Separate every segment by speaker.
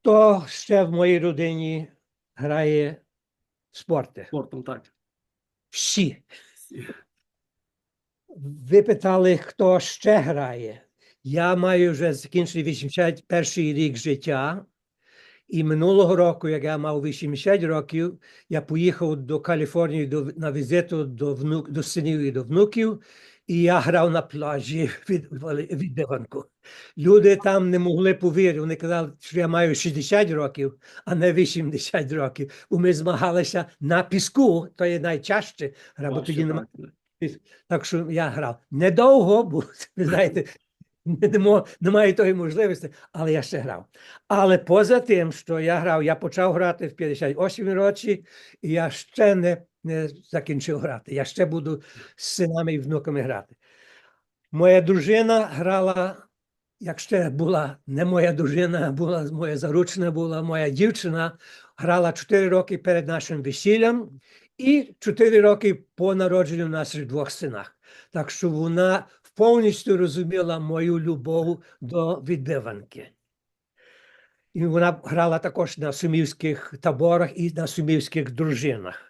Speaker 1: Хто ще в моїй родині грає спорти?
Speaker 2: Спортом, так.
Speaker 1: Всі. Ви питали, хто ще грає. Я маю вже закінчений 81 рік життя. І минулого року, як я мав 80 років, я поїхав до Каліфорнії до, на візиту до, внук, до синів і до внуків, і я грав на пляжі від, від диванку. Люди там не могли повірити. Вони казали, що я маю 60 років, а не 80 років. Бо ми змагалися на піску, то є найчаще гра, бо тоді немає.
Speaker 2: так.
Speaker 1: Так що я грав недовго, бо ви знаєте, не демо- немає тої можливості, але я ще грав. Але поза тим, що я грав, я почав грати в 58 році, і я ще не, не закінчив грати. Я ще буду з синами і внуками грати. Моя дружина грала, як ще була не моя дружина, була моя заручна, була моя дівчина, грала 4 роки перед нашим весіллям і 4 роки по народженню наших двох синах. Так що вона повністю розуміла мою любов до відбиванки. І вона грала також на сумівських таборах і на сумівських дружинах.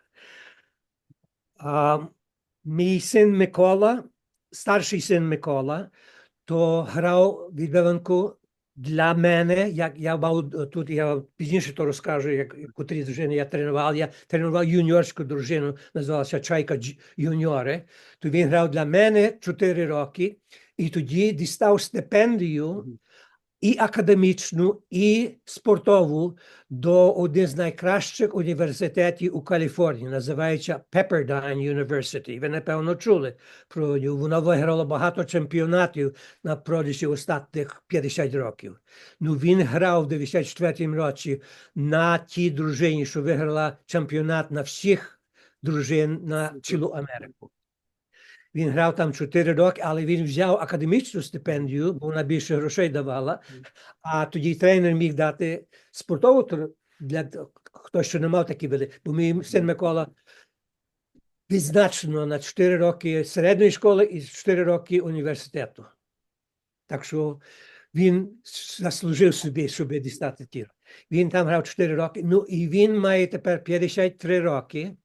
Speaker 1: А, мій син Микола, старший син Микола, то грав відбиванку для мене, як я мав тут, я пізніше то розкажу, як котрі дружини я тренував. Я тренував юніорську дружину, називалася Чайка Юніори. То він грав для мене 4 роки, і тоді дістав стипендію. І академічну, і спортову до одних з найкращих університетів у Каліфорнії, називається Pepperdine University. Ви, напевно, чули про нього. Вона виграла багато чемпіонатів на протязі останніх 50 років. Ну, він грав в 94 році на тій дружині, що виграла чемпіонат на всіх дружин на цілу Америку. Він грав там 4 роки, але він взяв академічну стипендію, бо вона більше грошей давала. А тоді тренер міг дати спортову для хто ще не мав такі вели. Бо мій син Микола відзначено на 4 роки середньої школи і 4 роки університету. Так що він заслужив собі, щоб дістати тір. Він там грав 4 роки. Ну і він має тепер 53 роки.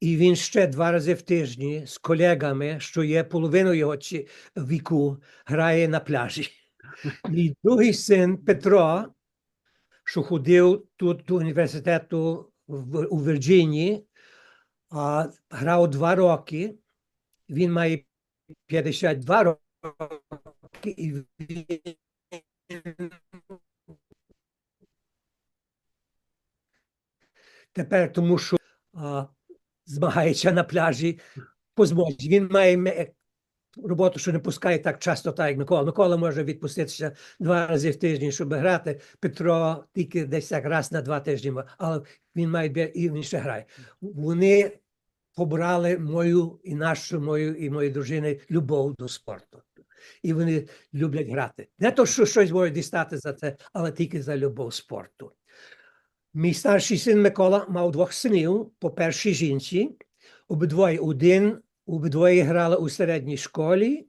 Speaker 1: І він ще два рази в тижні з колегами, що є половиною його віку, грає на пляжі. Мій другий син Петро, що ходив тут до університету в, у Вірджинії, а, грав два роки. Він має 52 роки. І він тепер, тому що а, змагається на пляжі по змозі. Він має роботу, що не пускає так часто, так як Микола. Микола може відпуститися два рази в тиждень, щоб грати. Петро тільки десь так раз на два тижні, але він має і він ще грає. Вони побрали мою і нашу мою і моєї дружини любов до спорту. І вони люблять грати. Не то, що щось можуть дістати за це, але тільки за любов спорту. Мій старший син Микола мав двох синів по першій жінці. Обидвоє один, обидвоє грали у середній школі.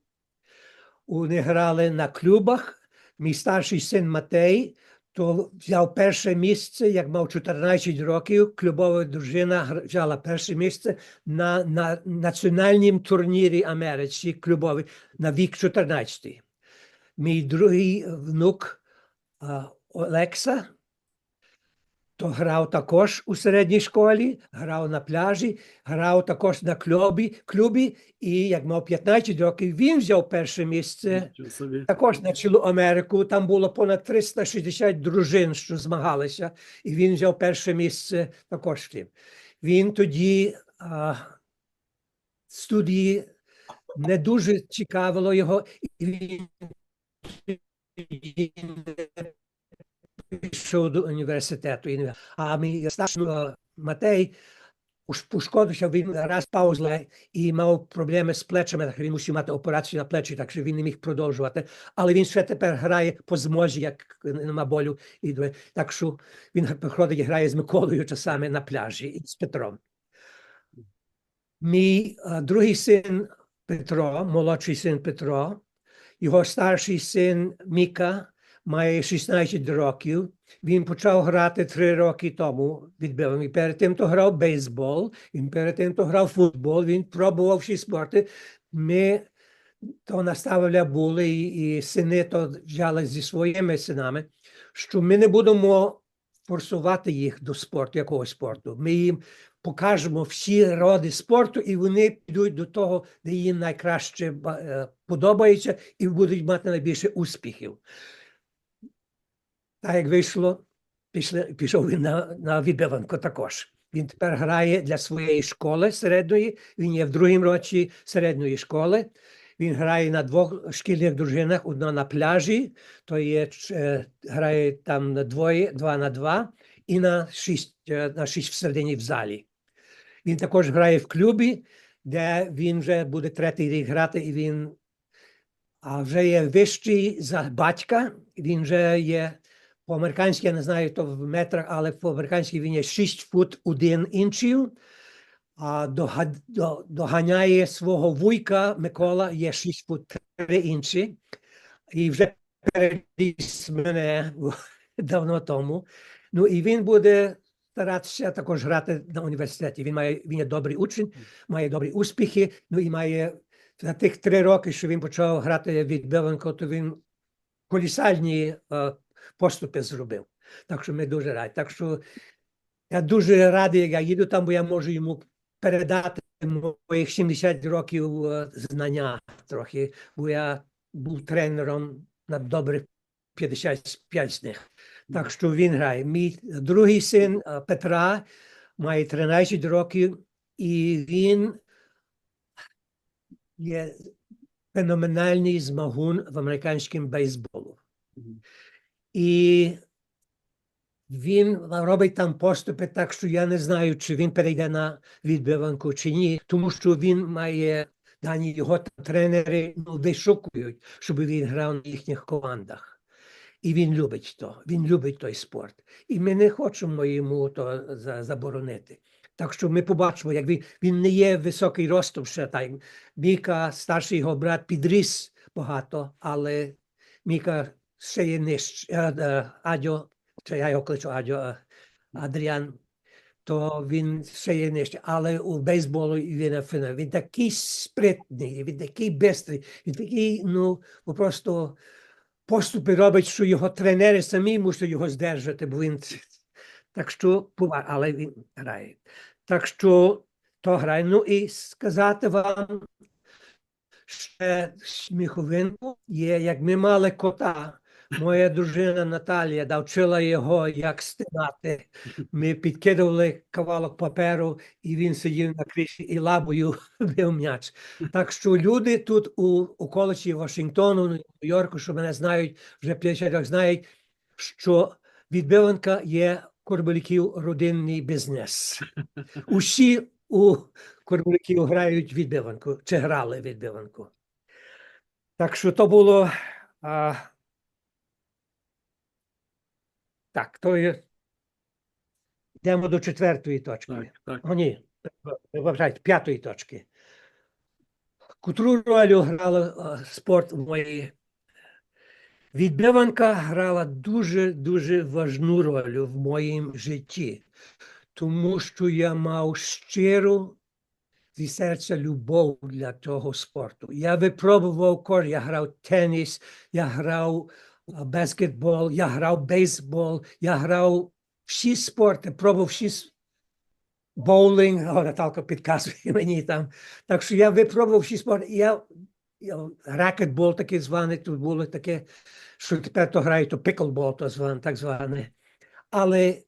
Speaker 1: Вони грали на клубах. Мій старший син Матей то взяв перше місце, як мав 14 років. Клубова дружина взяла перше місце на, на національному турнірі Америці клубовий на вік 14. Мій другий внук Олекса то грав також у середній школі, грав на пляжі, грав також на клубі, клубі, і як мав 15 років, він взяв перше місце. Також на цілу Америку. Там було понад 360 дружин, що змагалися, і він взяв перше місце також. Він тоді а, студії не дуже цікавило його, і він І- А мій старший е, Матей уш- пошкодився, він раз паузла і мав проблеми з плечами, так він мусив мати операцію на плечі, так що він не міг продовжувати. Але він ще тепер грає по змозі, як нема болю. І, так що він приходить і грає з Миколою часами на пляжі і з Петром. Мій е, другий син Петро, молодший син Петро, його старший син Міка має 16 років. Він почав грати 3 роки тому відбивом. І перед тим то грав бейсбол, він перед тим то грав футбол, він пробував всі спорти. Ми то наставили були, і, і сини то взяли зі своїми синами, що ми не будемо форсувати їх до спорту, якогось спорту. Ми їм покажемо всі роди спорту, і вони підуть до того, де їм найкраще е, подобається, і будуть мати найбільше успіхів. Так як вийшло, пішли, пішов він на, на відбиванку також. Він тепер грає для своєї школи середньої. Він є в другому році середньої школи. Він грає на двох шкільних дружинах: одна на пляжі, то є е, грає там на двоє, два на два, і на шість, е, на шість всередині в залі. Він також грає в клубі, де він вже буде третій рік грати, і він а вже є вищий за батька. Він вже є по-американськи, я не знаю то в метрах, але по-американськи він є 6 фут 1 інчів. А дога- до- доганяє свого вуйка Микола, є 6 фут 3 інчі. І вже переріс мене давно тому. Ну і він буде старатися також грати на університеті. Він має він є добрий учень, має добрі успіхи. Ну і має за тих три роки, що він почав грати відбиванку, то він колісальні е, поступи зробив. Так що ми дуже раді. Так що я дуже радий, як я їду там, бо я можу йому передати моїх 70 років е, знання трохи, бо я був тренером на добрих 55 з них. Так що він грає. Мій другий син е, Петра має 13 років, і він є феноменальний змагун в американському бейсболу. І він робить там поступи, так що я не знаю, чи він перейде на відбиванку чи ні, тому що він має дані його тренери ну, вишукують, щоб він грав на їхніх командах. І він любить то, він любить той спорт. І ми не хочемо йому то заборонити. Так що ми побачимо, як він, він не є високий ростом ще так. Міка, старший його брат, підріс багато, але Міка е, Адьо, чи я його кличу Адьо, е, Адріан, то він ще є нижче. Але у бейсболу він феномен. Він такий спритний, він такий бистрий, він такий, ну, просто поступи робить, що його тренери самі мусять його здержати, бо він так що але він грає. Так що то грає. Ну і сказати вам ще сміховинку є, як ми мали кота. Моя дружина Наталія навчила його, як стинати. Ми підкидували кавалок паперу, і він сидів на криші і лабою бив м'яч. Так що люди тут у околиці Вашингтону, Нью-Йорку, що мене знають, вже 50 років знають, що відбиванка є Корбельків родинний бізнес. Усі у Корбельків грають відбиванку, чи грали відбиванку. Так що то було. А, так, то є. Йдемо до четвертої точки.
Speaker 2: Так, так.
Speaker 1: О, ні, вибачайте, п'ятої точки. Котру роль грала е, спорт в моїй відбиванка грала дуже-дуже важну роль в моїм житті, тому що я мав щиру зі серця любов для того спорту. Я випробував кор, я грав теніс, я грав баскетбол, я грав бейсбол, я грав всі спорти, пробував всі боулинг, Наталка підказує мені там. Так що я випробував всі спорти. Я, я ракетбол такий званий, тут було таке, що тепер то грають, то пиклбол, то зван, так зване. Але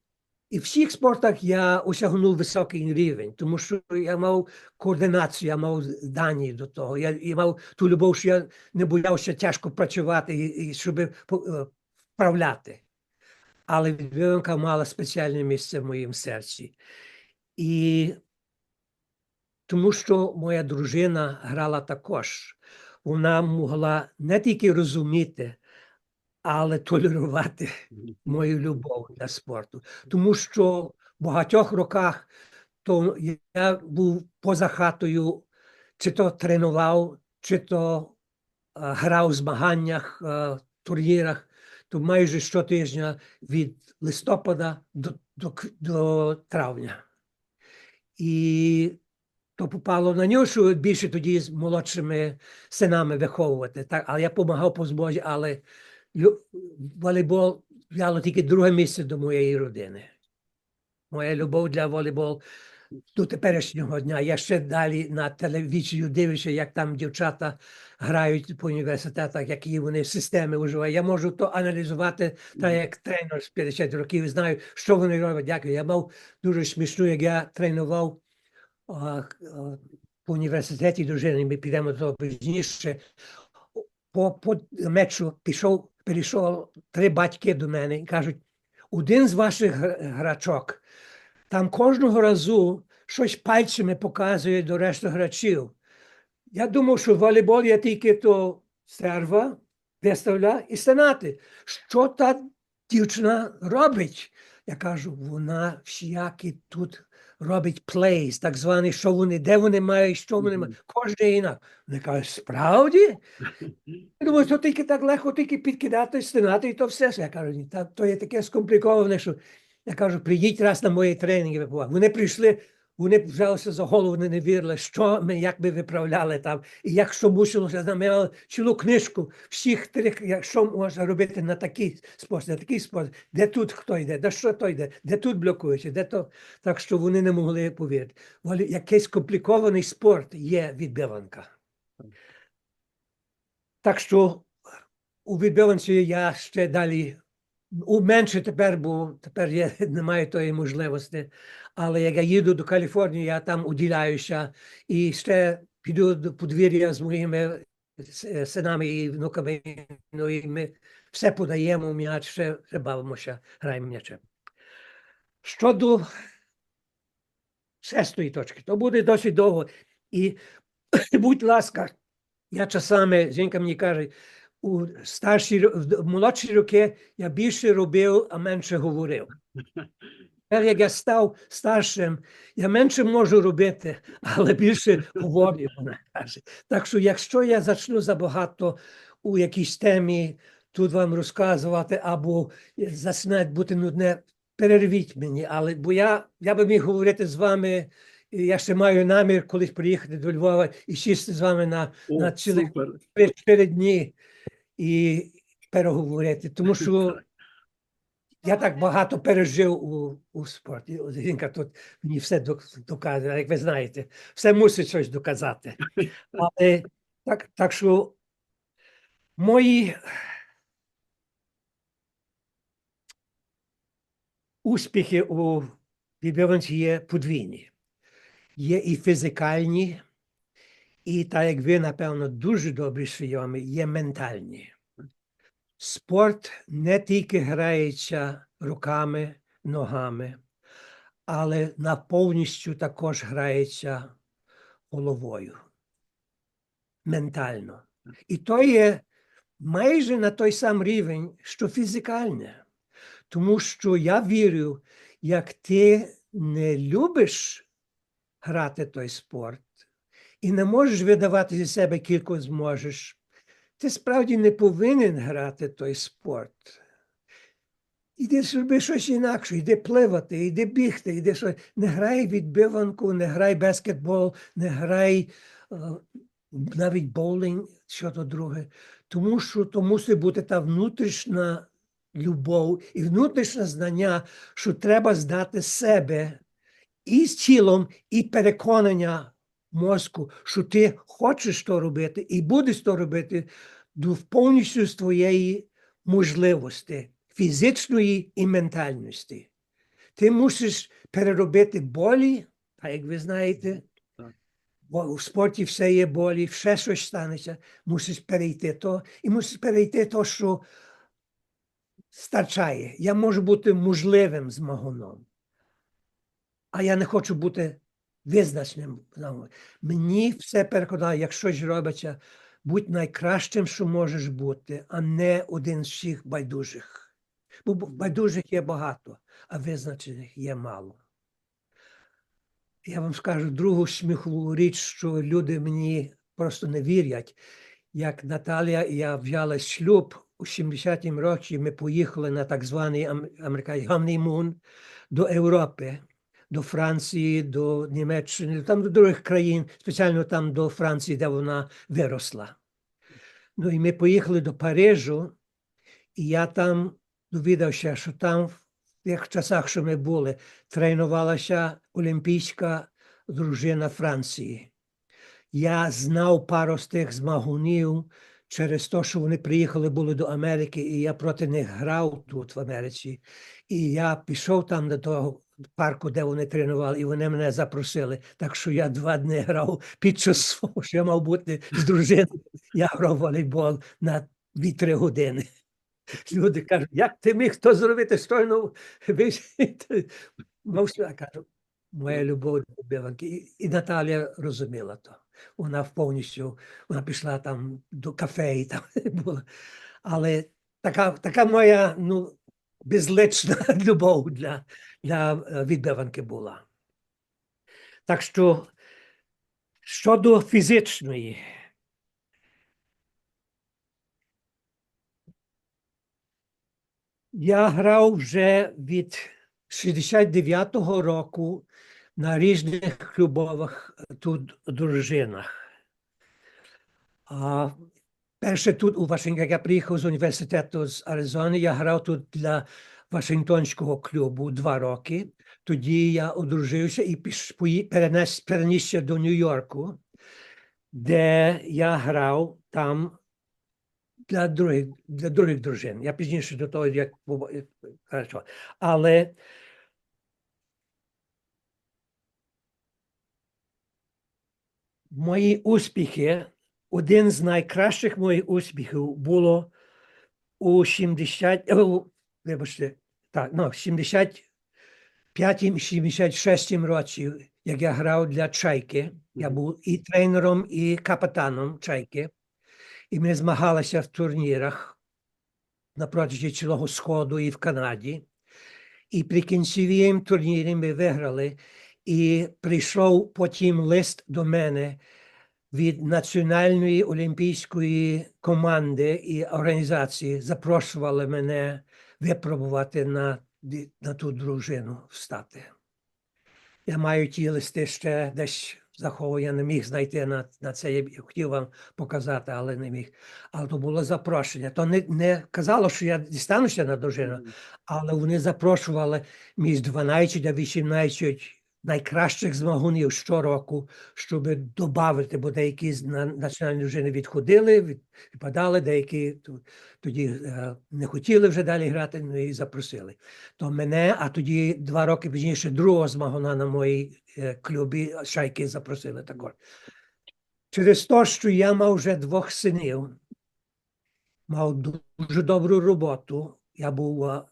Speaker 1: і в всіх спортах я осягнув високий рівень, тому що я мав координацію, я мав дані до того. Я, я мав ту любов, що я не боявся тяжко працювати, і, і щоб е, вправляти. Але відбиванка мала спеціальне місце в моїм серці. І тому що моя дружина грала також. Вона могла не тільки розуміти, але толерувати мою любов для спорту. Тому що в багатьох роках то я був поза хатою, чи то тренував, чи то е, грав в змаганнях, е, турнірах, то майже щотижня від листопада до, до, до травня. І то попало на нього, що більше тоді з молодшими синами виховувати. Так, але я допомагав по зможі, але волейбол взяло тільки друге місце до моєї родини. Моя любов для волейболу до теперішнього дня. Я ще далі на телевізію дивлюся, як там дівчата грають по університетах, які вони системи вживають. Я можу то аналізувати, так як тренер з 50 років, знаю, що вони роблять. Дякую. Я мав дуже смішну, як я тренував а, а, по університеті дружини, ми підемо до того пізніше. По, по мечу пішов, перейшов три батьки до мене і кажуть, один з ваших грачок там кожного разу щось пальцями показує до решти грачів. Я думав, що волейбол є тільки то серва, виставля і стенати. Що та дівчина робить? Я кажу, вона всякі тут робить плейс, так званий, що вони, де вони мають, що вони мають. Кожен інак. Вони кажуть, справді? Я думаю, що тільки так легко тільки підкидати, стинати і то все. Я кажу, ні, то є таке скомпліковане, що я кажу, прийдіть раз на мої тренінги. Вони прийшли, вони взялися за голову, не вірили, що ми, як ми виправляли там, і як що мусилося, ми мали цілу книжку всіх як що можна робити на такий спосіб, на такий спосіб, де тут хто йде, де що то йде, де тут блокується, де то. Так що вони не могли повірити. Волі- Якийсь комплікований спорт є відбиванка. Так що у відбиванці я ще далі у менше тепер, бо тепер є, немає тої можливості. Але як я їду до Каліфорнії, я там уділяюся і ще піду до подвір'я з моїми синами і внуками. Ну, і ми все подаємо м'яч, ще, ще бавимося, граємо м'ячем. Щодо шестої точки, то буде досить довго. І будь ласка, я часами, жінка мені каже, у старші, в молодші роки я більше робив, а менше говорив. Тепер, як я став старшим, я менше можу робити, але більше говорю, вона каже. Так що, якщо я почну забагато у якійсь темі тут вам розказувати, або засинає бути нудне, перервіть мені. Але бо я, я би міг говорити з вами. Я ще маю намір колись приїхати до Львова і сісти з вами на
Speaker 2: О,
Speaker 1: на цілих
Speaker 2: супер.
Speaker 1: 4 дні і переговорити, тому що я так багато пережив у, у спорті. Жінка тут мені все доказує, як ви знаєте, все мусить щось доказати. Але так, так що мої успіхи у відбиванці є подвійні. Є і фізикальні, і так як ви, напевно, дуже добре свідомі, є ментальні. Спорт не тільки грається руками, ногами, але повністю також грається головою. Ментально. І то є майже на той сам рівень, що фізикальне. Тому що я вірю, як ти не любиш грати той спорт і не можеш видавати зі себе кілько зможеш, ти справді не повинен грати той спорт. Іди зроби щось інакше, йди пливати, йди бігти, йди щось. Не грай відбиванку, не грай баскетбол, не грай е, навіть боулінг, що то друге. Тому що то мусить бути та внутрішня любов і внутрішнє знання, що треба здати себе і з тілом, і переконання мозку, що ти хочеш то робити і будеш то робити до повністю з твоєї можливості, фізичної і ментальності. Ти мусиш переробити болі, а як ви знаєте, бо у спорті все є болі, все щось станеться, мусиш перейти то, і мусиш перейти то, що старчає. Я можу бути можливим змагуном, а я не хочу бути визначним. Мені все переконає, якщо ж робиться, будь найкращим, що можеш бути, а не один з всіх байдужих. Бо байдужих є багато, а визначених є мало. Я вам скажу другу сміхову річ, що люди мені просто не вірять. як Наталія і я взяли шлюб у 70-м році, ми поїхали на так званий ам- американський honeymoon до Європи, до Франції, до Німеччини, там до других країн, спеціально там до Франції, де вона виросла. Ну і ми поїхали до Парижу, і я там довідався, що там в тих часах, що ми були, тренувалася олімпійська дружина Франції. Я знав пару з тих змагунів через те, що вони приїхали були до Америки, і я проти них грав тут в Америці. І я пішов там до того парку, де вони тренували, і вони мене запросили. Так що я два дні грав під час що я мав бути з дружиною. Я грав волейбол на 2-3 години. Люди кажуть, як ти міг то зробити все, я кажу, моя любов до Биванки. І, і Наталія розуміла то. Вона повністю, вона пішла там до кафе і там була. Але така, така моя ну, безлична любов для, для е, відбиванки була. Так що щодо фізичної, Я грав вже від 69-го року на різних клубових е, тут дружинах. А перше тут у Вашингтоні, як я приїхав з університету з Аризони, я грав тут для Вашингтонського клубу два роки. Тоді я одружився і піш, перенес, перенісся до Нью-Йорку, де я грав там для других, для других дружин. Я пізніше до того, як- хорошо. Але мої успіхи, один з найкращих моїх успіхів було у 70, е, вибачте, так, ну, 75 76 році, як я грав для Чайки. Я був і тренером, і капітаном Чайки. І ми змагалися в турнірах на протязі цілого Сходу і в Канаді. І при кінцевім турнірі ми виграли. І прийшов потім лист до мене від Національної олімпійської команди і організації. Запрошували мене випробувати на, на ту дружину встати. Я маю ті листи ще десь заховую, я не міг знайти на, на це. Я хотів вам показати, але не міг. Але то було запрошення. То не, не казало, що я дістануся на дружину, але вони запрошували між 12 та 18 найкращих змагунів щороку, щоб додати, бо деякі з на- національні дружини відходили, відпадали, деякі тоді е, не хотіли вже далі грати, ну і запросили. То мене, а тоді два роки пізніше другого змагуна на моїй е, клубі шайки запросили також. Через те, що я мав вже двох синів, мав дуже добру роботу. Я був а,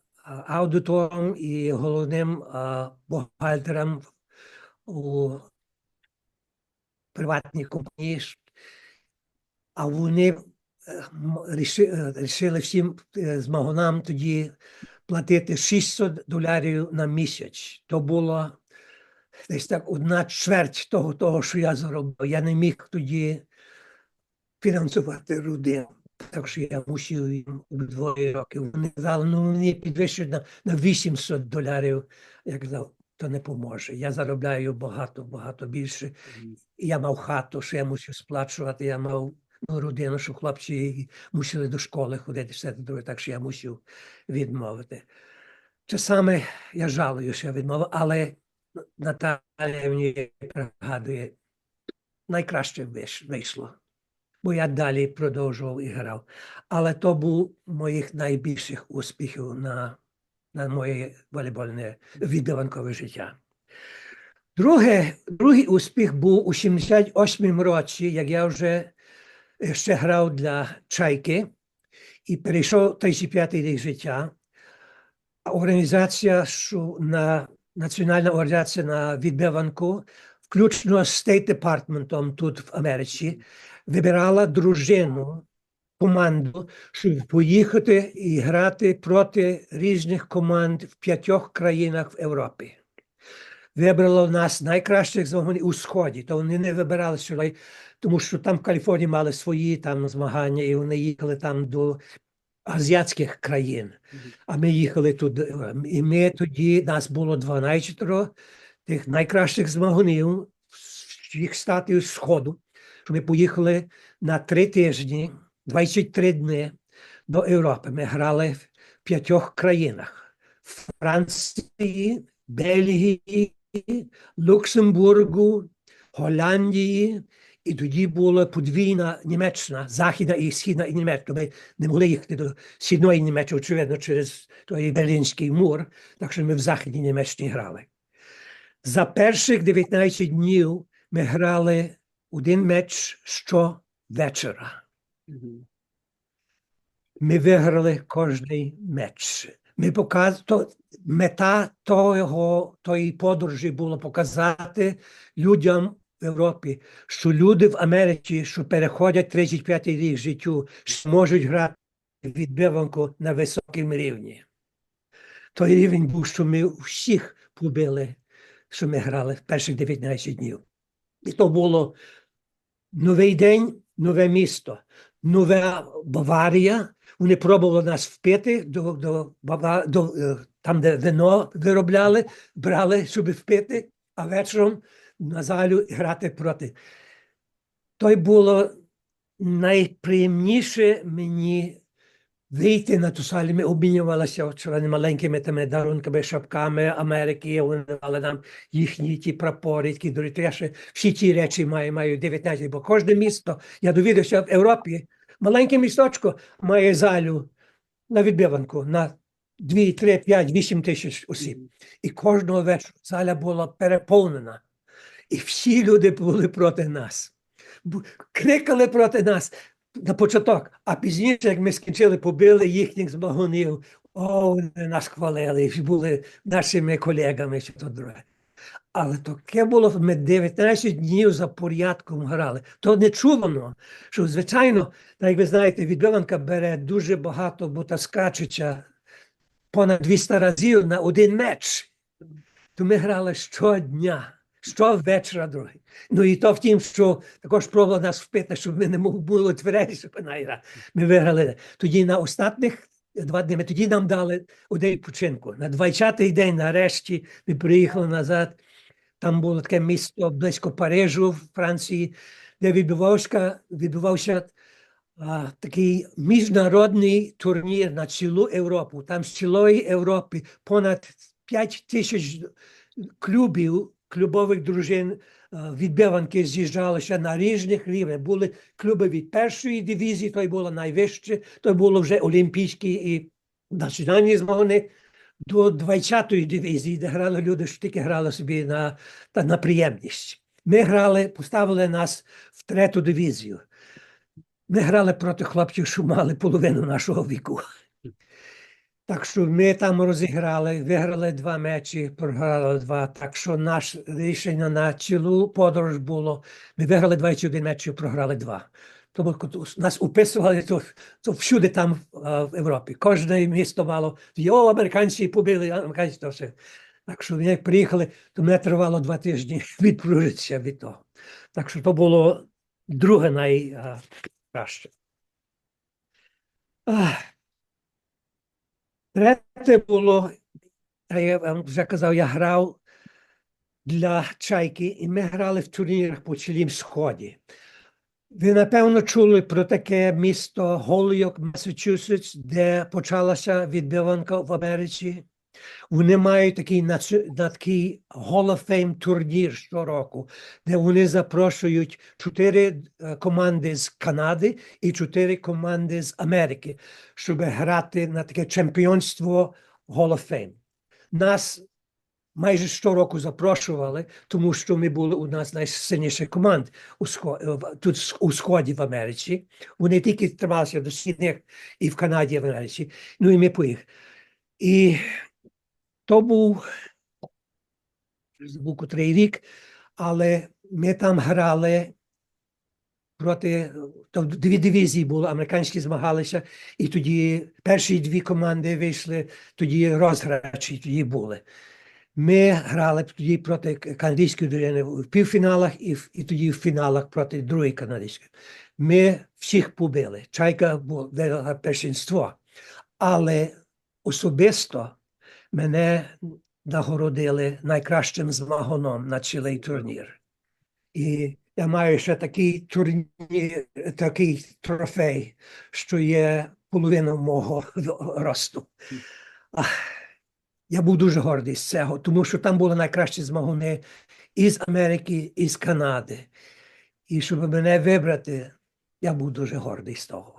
Speaker 1: аудитором і головним бухгалтером у приватній компанії. А вони е, е, рішили всім е, змагунам тоді платити 600 доларів на місяць. То було десь так одна чверть того, того, що я заробив. Я не міг тоді фінансувати родину. Так що я мусив їм двоє років. Вони казали, ну мені підвищують на, на 800 доларів. Я казав, то не поможе. Я заробляю багато, багато більше. Я мав хату, що я мусив сплачувати, я мав ну, родину, що хлопці мусили до школи ходити, все друге, так що я мусив відмовити. Часами я жалую, що я відмовив, але Наталя мені пригадує, найкраще вийшло. Бо я далі продовжував і грав. Але то був моїх найбільших успіхів на, на моє волейбольне відбиванкове життя. Друге, другий успіх був у 78 році, як я вже е, ще грав для чайки і перейшов 35-й рік життя. Організація, що на національна організація на відбиванку, включно з State Department тут в Америці, вибирала дружину, команду, щоб поїхати і грати проти різних команд в п'ятьох країнах в Європі. вибрало нас найкращих змагань у сході. То вони не вибирали сюди, тому що там в Каліфорнії мали свої там змагання, і вони їхали там до азіатських країн. А ми їхали туди. І ми тоді нас було 12 тих найкращих змаганів всіх статів Сходу. Що ми поїхали на три тижні, 23 дні до Європи. Ми грали в п'ятьох країнах: Франції, Бельгії, Люксембургу, Голландії. І тоді була подвійна Німеччина, Західна і Східна і Німеччина. Ми не могли їхати до Східної Німеччини, очевидно, через той Берлінський мур, так що ми в Західній Німеччині грали. За перших 19 днів ми грали один меч щовечора. Ми виграли кожний меч. Ми показ... то, мета того, тої подорожі було показати людям в Європі, що люди в Америці, що переходять 35-й рік життю, можуть грати відбиванку на високому рівні. Той рівень був, що ми всіх побили, що ми грали в перших 19 днів. І то було новий день, нове місто, нова Баварія. Вони пробували нас впити до, до, до, там, де вино виробляли, брали, щоб впити, а вечором на залю грати проти. То було найприємніше мені вийти на ту салю. Ми обмінювалися вчора маленькими тими дарунками, шапками Америки. Вони давали нам їхні ті прапори, які дорогі. Я ще всі ті речі маю, маю 19, бо кожне місто, я довідався в Європі, маленьке місточко має залю на відбиванку на 2, 3, 5, 8 тисяч осіб. І кожного вечора заля була переповнена. І всі люди були проти нас. Крикали проти нас на початок, а пізніше, як ми скінчили, побили їхніх змагунів. О, вони нас хвалили, були нашими колегами, чи то друге. Але таке було, ми 19 днів за порядком грали. То не чувано, що, звичайно, як ви знаєте, відбиванка бере дуже багато, бо та скачуча понад 200 разів на один меч. То ми грали щодня, щовечора другий. Ну і то втім, що також пробували нас впити, щоб ми не були тверезі, щоб вона гра. Ми виграли. Тоді на останніх два дні ми тоді нам дали один відпочинку. На 20-й день нарешті ми приїхали назад. Там було таке місто близько Парижу, в Франції, де відбувався, відбувався а, такий міжнародний турнір на цілу Європу. Там з цілої Європи понад 5 тисяч клубів, клубових дружин а, відбиванки з'їжджалися на різних рівнях. Були клуби від першої дивізії, то й було найвище, то й було вже олімпійські і національні змагання, до 20-ї дивізії, де грали люди, що тільки грали собі на, та, на приємність. Ми грали, поставили нас в третю дивізію. Ми грали проти хлопців, що мали половину нашого віку. Так що ми там розіграли, виграли два мечі, програли два. Так що наше рішення на цілу подорож було. Ми виграли 21 меч і програли два. Тому нас уписували то, то всюди там а, в Європі. Кожне місто мало. О, американці побили, американці то все. Так що як приїхали, то мене тривало два тижні відпружитися від того. Так що то було друге найкраще. Третє було, я вам вже казав, я грав для чайки, і ми грали в турнірах по Чилім сході. Ви, напевно, чули про таке місто Голйок, Масачусетс, де почалася відбиванка в Америці. Вони мають такий, на такий Hall of Fame турнір щороку, де вони запрошують чотири е, команди з Канади і чотири команди з Америки, щоб грати на таке чемпіонство Hall of Fame. Нас майже щороку запрошували, тому що ми були у нас найсильніших команд у схо- в- тут у сході в Америці. Вони тільки трималися до східних і в Канаді, і в Америці. Ну і ми поїхали. І то був забув котрий рік, але ми там грали проти то дві дивізії були, американські змагалися, і тоді перші дві команди вийшли, тоді розграчі тоді були. Ми грали тоді проти канадської долини в півфіналах і, і тоді в фіналах проти другої канадської. Ми всіх побили. Чайка була першинство. Але особисто мене нагородили найкращим змагоном на цілий турнір. І я маю ще такий турнір, такий трофей, що є половина мого росту. Я був дуже гордий з цього, тому що там були найкращі змагуни із Америки, і з Канади. І щоб мене вибрати, я був дуже гордий з того.